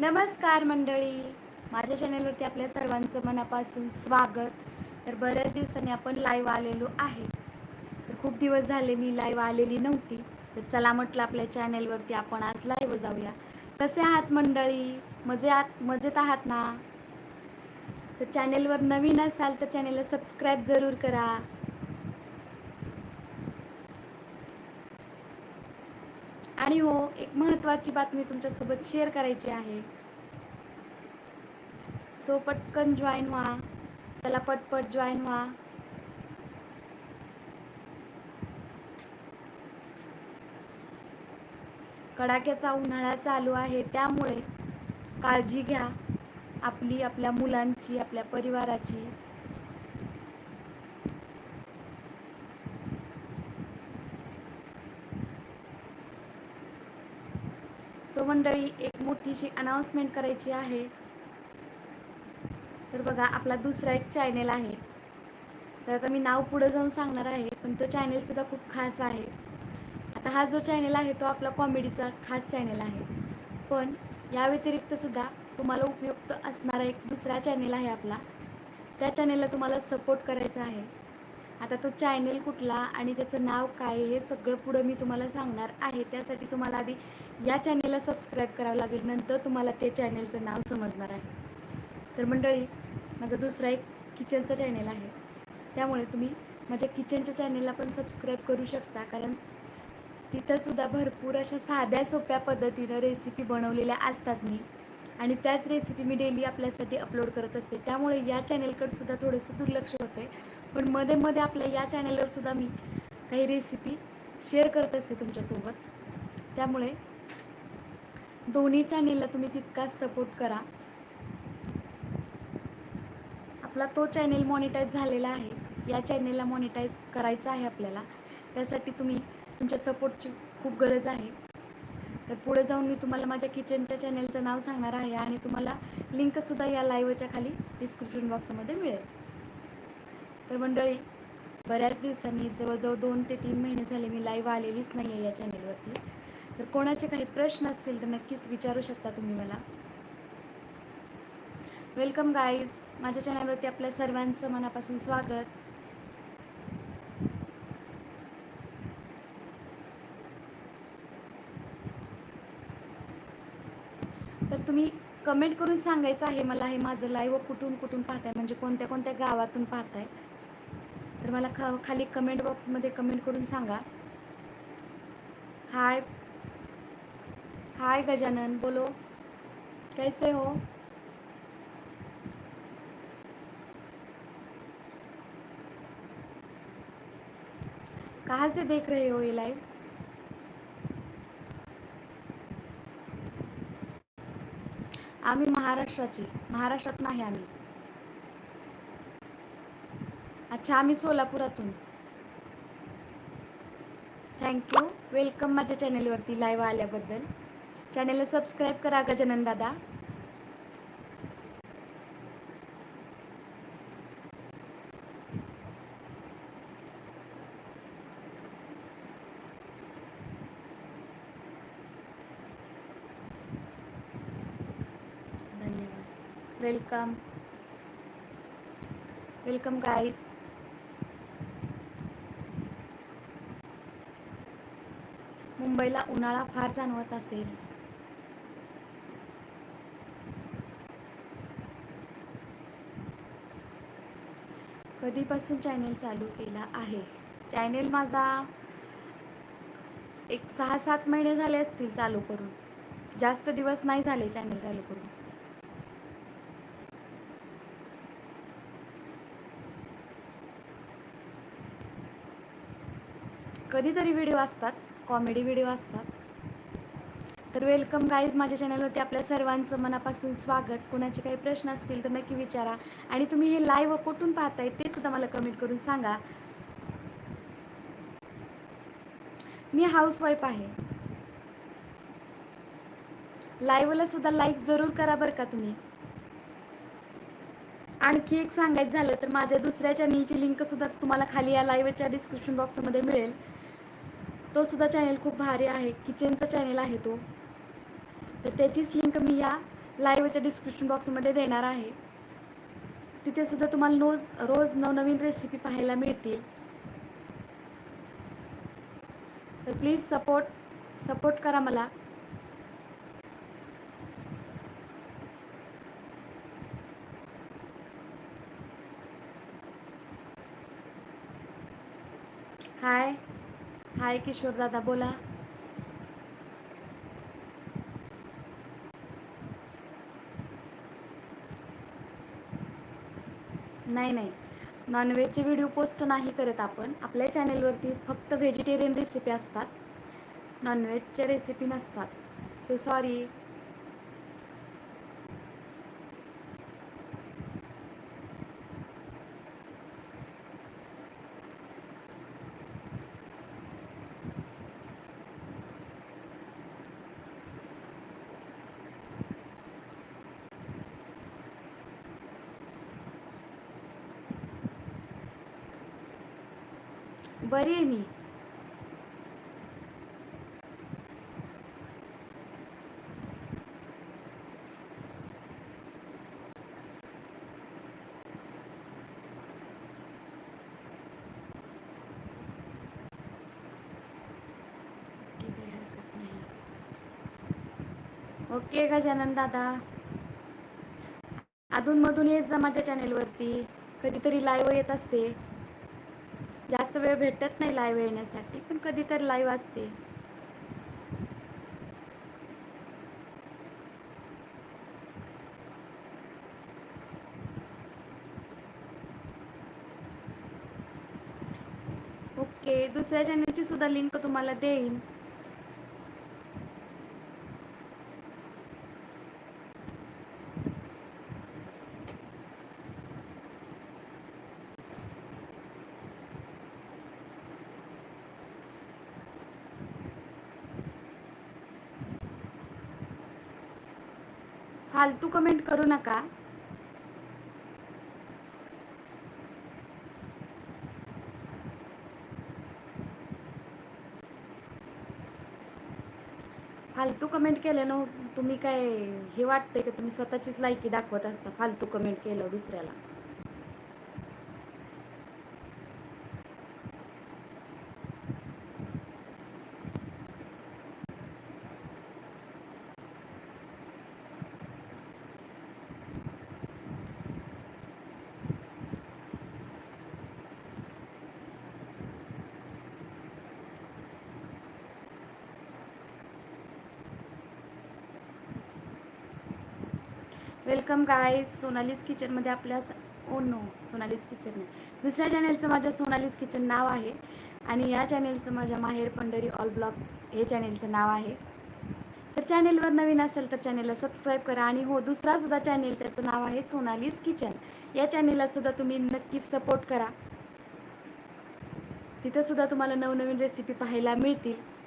नमस्कार मंडळी. माझ्या चॅनलवरती आपल्या सर्वांचं मनापासून स्वागत. तर बऱ्याच दिवसांनी आपण लाईव्ह आलेलो आहे. तर खूप दिवस झाले मी लाईव्ह आलेली नव्हती. तर चला म्हटलं आपल्या चॅनेलवरती आपण आज लाईव्ह जाऊया. कसे आहात मंडळी? मजे आहात मजेत आहात ना? तर चॅनेलवर नवीन असाल तर चॅनेलला सबस्क्राईब जरूर करा. आणि हो एक महत्त्वाची बातमी तुमच्यासोबत शेअर करायची आहे. सो पटकन जॉईन व्हा. चला पटपट जॉईन व्हा. कडाक्याचा उन्हाळा चालू आहे त्यामुळे काळजी घ्या. आपली आपल्या मुलांची आपल्या परिवाराची. सो मंडळी एक मोठीशी अनाऊन्समेंट करायची आहे. तर बघा आपला दुसरा एक चॅनेल आहे. तर आता मी नाव पुढे जाऊन सांगणार आहे पण तो चॅनेलसुद्धा खूप खास आहे. आता हा जो चॅनेल आहे तो आपला कॉमेडीचा खास चॅनेल आहे. पण या व्यतिरिक्तसुद्धा तुम्हाला उपयुक्त असणारा एक दुसरा चॅनेल आहे आपला. त्या चॅनेलला तुम्हाला सपोर्ट करायचा आहे. आता तो चॅनेल कुठला आणि त्याचं नाव काय हे सगळं पुढं मी तुम्हाला सांगणार आहे. त्यासाठी तुम्हाला आधी या चॅनेलला सबस्क्राईब करावं लागेल. नंतर तुम्हाला ते चॅनेलचं नाव समजणार आहे. तर मंडळी माझा दुसरा एक किचनचा चॅनेल आहे. त्यामुळे तुम्ही माझ्या किचनच्या चॅनेलला पण सबस्क्राईब करू शकता. कारण तिथंसुद्धा भरपूर अशा साध्या सोप्या पद्धतीनं रेसिपी बनवलेल्या असतात मी. आणि त्याच रेसिपी मी डेली आपल्यासाठी अपलोड करत असते. त्यामुळे या चॅनेलकडे सुद्धा थोडंसं दुर्लक्ष होतं आहे पण मध्ये मध्ये आपल्या या चॅनेलवर सुद्धा मी काही रेसिपी शेअर करत असते तुमच्यासोबत. त्यामुळे दोन्ही चॅनेलला तुम्ही तितकाच सपोर्ट करा. आपला तो चॅनेल मॉनिटाईज झालेला आहे. या चॅनेलला मॉनिटाईज करायचं आहे आपल्याला. त्यासाठी तुम्ही तुमच्या सपोर्टची खूप गरज आहे. तर पुढे जाऊन मी तुम्हाला माझ्या किचनच्या चॅनेलचं नाव सांगणार आहे आणि तुम्हाला लिंकसुद्धा या लाईव्हच्या खाली डिस्क्रिप्शन बॉक्समध्ये मिळेल. तर मंडळी बऱ्याच दिवसांनी जवळजवळ दोन ते तीन महिने झाले मी लाईव्ह आलेलीच नाही आहे या चॅनेलवरती तर कोणाचे काही प्रश्न असतील तर नक्कीच विचारू शकता तुम्ही मला. वेलकम गाईज माझ्या चॅनलवरती आपल्या सर्वांचं मनापासून स्वागत. तर तुम्ही कमेंट करून सांगायचं आहे मला हे माझं लाईव्ह कुठून कुठून पाहताय? म्हणजे कोणत्या कोणत्या गावातून पाहताय? तर मला खा खाली कमेंट बॉक्समध्ये कमेंट करून सांगा. हाय हाय गजानन बोलो कैसे हो कहाँ से देख रहे हो ये लाइव आम्ही महाराष्ट्राची. महाराष्ट्रात नाही आम्ही. अच्छा आम्ही सोलापुरातून. थँक्यू वेलकम माझ्या चॅनेलवरती लाईव्ह आल्याबद्दल. चॅनेलला सबस्क्राईब करा गजानन दादा. धन्यवाद. वेलकम. Welcome guys. मुंबईला उन्हाळा फार जाणवत असेल. कधीपासून चॅनेल चालू केला आहे? चॅनेल माझा एक सहा सात महिने झाले असतील चालू करून. जास्त दिवस नाही झाले चॅनेल चालू करून. कधीतरी व्हिडिओ असतात कॉमेडी व्हिडिओ असतात. तर वेलकम गाईज माझ्या चॅनलवरती आपल्या सर्वांचं मनापासून स्वागत. कोणाचे काही प्रश्न असतील तर नक्की विचारा. आणि तुम्ही हे लाईव्ह कुठून पाहताय ते सुद्धा मला कमेंट करून सांगा. मी हाऊसवाईफ आहे. लाईव्हला सुद्धा लाईक जरूर करा बरं का तुम्ही. आणखी एक सांगायचं झालं तर माझ्या दुसऱ्या चॅनलची लिंक सुद्धा तुम्हाला खाली या लाईव्हच्या डिस्क्रिप्शन बॉक्समध्ये मिळेल. तो सुद्धा चॅनल खूप भारी आहे. किचनचा चॅनल आहे तो. तर त्याचीच लिंक मी या लाईव्हच्या डिस्क्रिप्शन बॉक्समध्ये देणार आहे. तिथे सुद्धा तुम्हाला रोज रोज नवनवीन रेसिपी पाहायला मिळतील. तर प्लीज सपोर्ट सपोर्ट करा मला. हाय हाय किशोर दादा बोला. नाही नाही. नॉनव्हेजचे व्हिडिओ पोस्ट नाही करत आपण. आपल्या चॅनेलवरती फक्त व्हेजिटेरियन रेसिपी असतात. नॉनव्हेजच्या रेसिपी नसतात. सो सॉरी बरी आहे मी. ओके गजानन दादा. अधूनमधून येत जा माझ्या चॅनेलवरती कधीतरी लाईव्ह येत असते. जास्त वेळ भेटत नाही लाईव्ह येण्यासाठी पण कधीतरी लाईव्ह असते. ओके दुसऱ्या चॅनलची सुद्धा लिंक तुम्हाला देईन. फालतू कमेंट करू नका. फालतू कमेंट केल्यानं तुम्ही काय हे वाटतंय का तुम्ही स्वतःचीच लायकी दाखवत असता फालतू कमेंट केलं दुसऱ्याला. वेलकम गाईज सोनालीज किचनमध्ये आपल्या ओ नो सोनालीज किचन नाही. दुसऱ्या चॅनेलचं माझ्या सोनालीज किचन नाव आहे आणि या चॅनेलचं माझ्या माहेर पंढरी ऑल ब्लॉग हे चॅनेलचं नाव आहे. तर चॅनेलवर नवीन असेल तर चॅनेलला सबस्क्राईब करा आणि हो दुसरासुद्धा चॅनेल त्याचं नाव आहे सोनालीज किचन. या चॅनेलला सुद्धा तुम्ही नक्कीच सपोर्ट करा. तिथंसुद्धा तुम्हाला नवनवीन रेसिपी पाहायला मिळतील.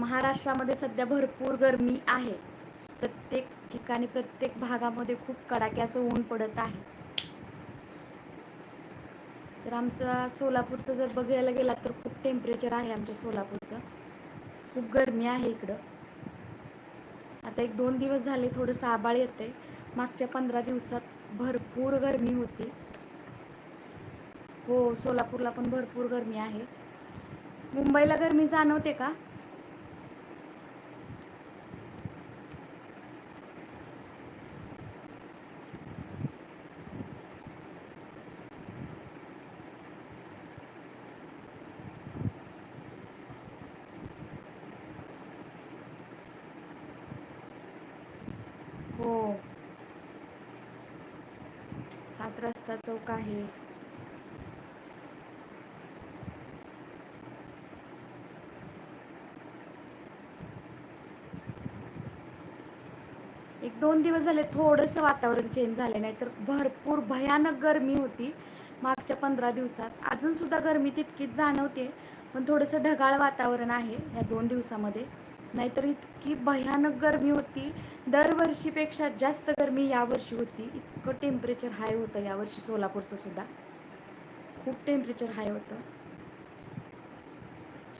महाराष्ट्रामध्ये सध्या भरपूर गरमी आहे. प्रत्येक ठिकाणी प्रत्येक भागामध्ये खूप कडाक्याचं ऊन पडत आहे. सर आमचं सोलापूरचं जर बघायला गेला तर खूप टेम्परेचर आहे आमच्या सोलापूरचं. खूप गरमी आहे इकडं. आता एक दोन दिवस झाले थोडंसं आबाळ येते मागच्या पंधरा दिवसात भरपूर गरमी होती. हो सोलापूरला पण भरपूर गरमी आहे. मुंबईला गरमी जाणवते का हो सात रस्ता चौक आहे. एक दोन दिवस झाले थोडंसं वातावरण चेंज झालं नाही तर भरपूर भयानक गरमी होती मागच्या पंधरा दिवसात. अजून सुद्धा गरमी तितकीच जाणवते पण थोडंसं ढगाळ वातावरण आहे या दोन दिवसामध्ये. नाहीतर इतकी भयानक गरमी होती. दरवर्षीपेक्षा जास्त गरमी यावर्षी होती. इतकं टेम्परेचर हाय होतं यावर्षी सोलापूरचं सुद्धा. खूप टेम्परेचर हाय होतं.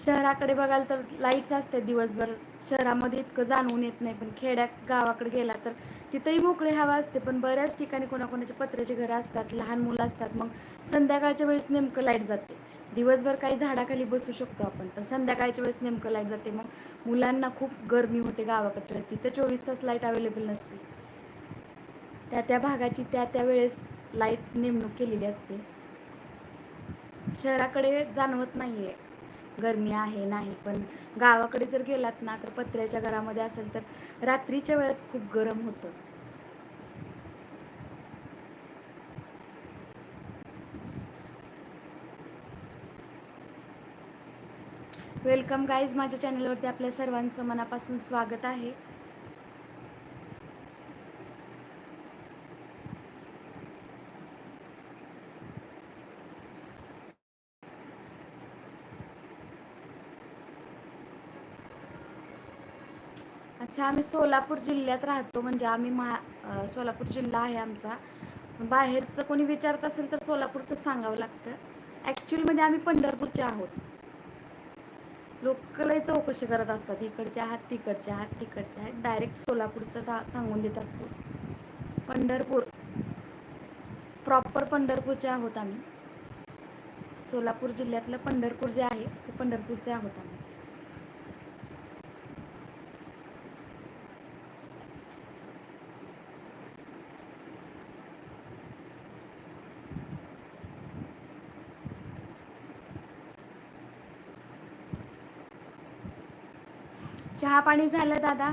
शहराकडे बघाल तर लाईट्स असते दिवसभर. शहरामध्ये इतकं जाणवून येत नाही पण खेड्या गावाकडे गेला तर तिथंही मोकळी हवा असते पण बऱ्याच ठिकाणी कोणाकोणाचे पत्र्याचे घरं असतात लहान मुलं असतात. मग संध्याकाळच्या वेळेस नेमकं लाइट जाते. दिवसभर काही झाडाखाली बसू शकतो आपण. पण संध्याकाळच्या वेळेस नेमकं लाइट जाते. मग मुलांना खूप गरमी होते गावाकडच्या वेळेस. तिथं चोवीस तास लाइट अवेलेबल नसते. त्या त्या भागाची त्या त्या वेळेस लाइट नेमणूक केलेली असते. शहराकडे जाणवत नाही आहे गरमी आहे नाही. पण गावाकडे जर गेलात ना तर पत्र्याच्या घरामध्ये असेल तर रात्रीच्या वेळेस खूप गरम होतं. वेलकम गाईज माझ्या चॅनलवरती आपल्या सर्वांचं मनापासून स्वागत आहे. अच्छा आम्ही सोलापूर जिल्ह्यात राहतो म्हणजे आम्ही महा सोलापूर जिल्हा आहे आमचा. बाहेरचं कोणी विचारत असेल तर सोलापूरचं सांगावं लागतं. ॲक्च्युअलमध्ये म्हणजे आम्ही पंढरपूरचे आहोत. लोक लय चौकशी करत असतात. इकडचे आहात तिकडचे आहात तिकडचे आहेत. डायरेक्ट सोलापूरचं सांगून देत असतो. पंढरपूर. प्रॉपर पंढरपूरचे आहोत आम्ही. सोलापूर जिल्ह्यातलं पंढरपूर जे आहे ते पंढरपूरचे आहोत आम्ही. चहा पाणी झालं दादा.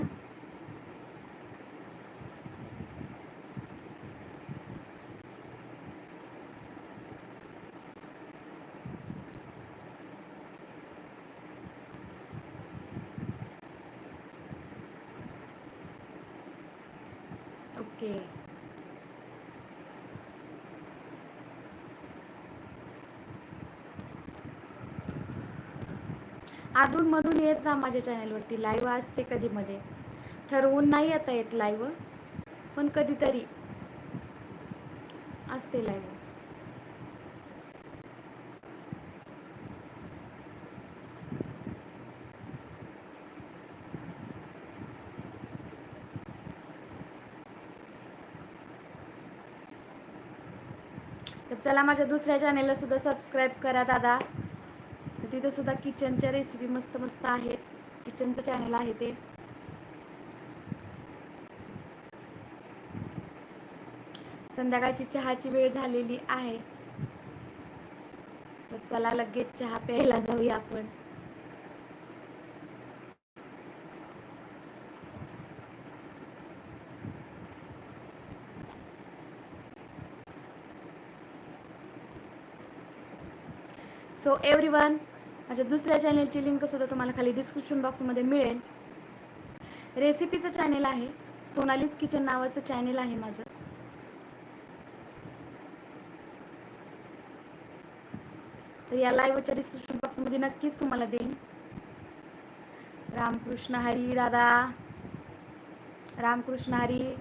ओके. अधूनमधून येत जा माझ्या चॅनलवरती. लाईव्ह असते कधी मध्ये ठरवून नाही आता येत लाईव्ह पण कधीतरी असते लाईव्ह तर चला माझ्या दुसऱ्या चॅनेलला सुद्धा सबस्क्राईब करा दादा. तिथे सुद्धा किचनच्या रेसिपी मस्त मस्त आहेत. किचनचं चॅनल आहे ते. संध्याकाळची चहाची वेळ झालेली आहे. तर चला लगेच चहा प्यायला जाऊया आपण. सो एव्हरी वन माझ्या दुसऱ्या चॅनेलची लिंकसुद्धा तुम्हाला खाली डिस्क्रिप्शन बॉक्समध्ये मिळेल. रेसिपीचं चॅनेल आहे. सोनालीज किचन नावाचं चॅनेल आहे माझं. तर या लाईव्हच्या डिस्क्रिप्शन बॉक्समध्ये नक्कीच तुम्हाला देईन. रामकृष्ण हरी दादा. रामकृष्ण हरी.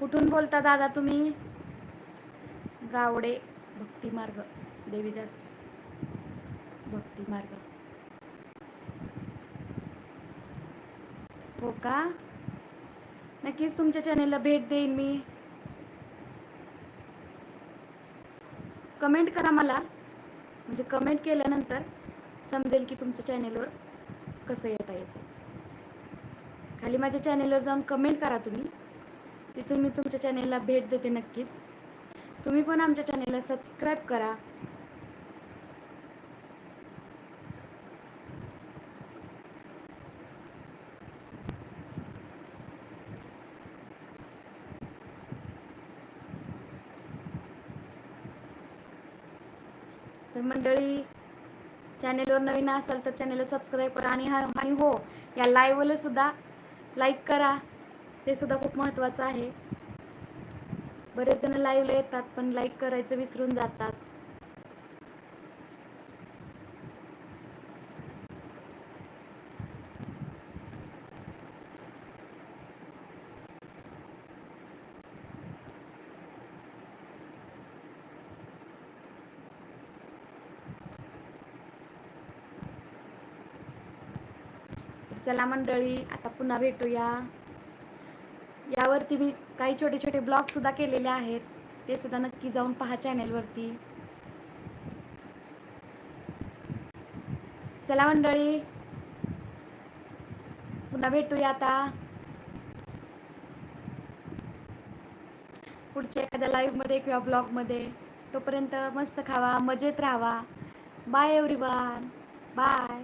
कुठून बोलता दादा तुम्ही? गावडे भक्तिमार्ग देवीदास भक्तिमार्ग. हो का? नक्कीच तुमच्या चॅनेलला भेट देईन मी. कमेंट करा मला. म्हणजे कमेंट केल्यानंतर समजेल की तुमच्या चॅनेलवर कसं येता येतं. खाली माझ्या चॅनेलवर जाऊन कमेंट करा तुम्ही. तिथून मी तुमच्या चॅनेलला भेट देते नक्कीच. तुम्ही पण आमच्या चॅनेलला सबस्क्राईब करा. तर मंडळी चॅनेलवर नवीन असाल तर चॅनेलला सबस्क्राईब करा आणि हा आणि हो या लाईव्हला सुद्धा लाईक करा. ते सुद्धा खूप महत्वाचं आहे. बरेच जण लाईव्हला येतात पण लाईक करायचं विसरून जातात. चला मंडळी आता पुन्हा भेटूया. यावरती मी काही छोटे छोटे ब्लॉग सुद्धा केलेले आहेत. ते सुद्धा नक्की जाऊन पहा चॅनेलवरती चला मंडळी पुन्हा भेटूया आता. पुढच्या एखाद्या लाईव्हमध्ये किंवा ब्लॉगमध्ये तोपर्यंत मस्त खावा मजेत राहावा. Bye everyone bye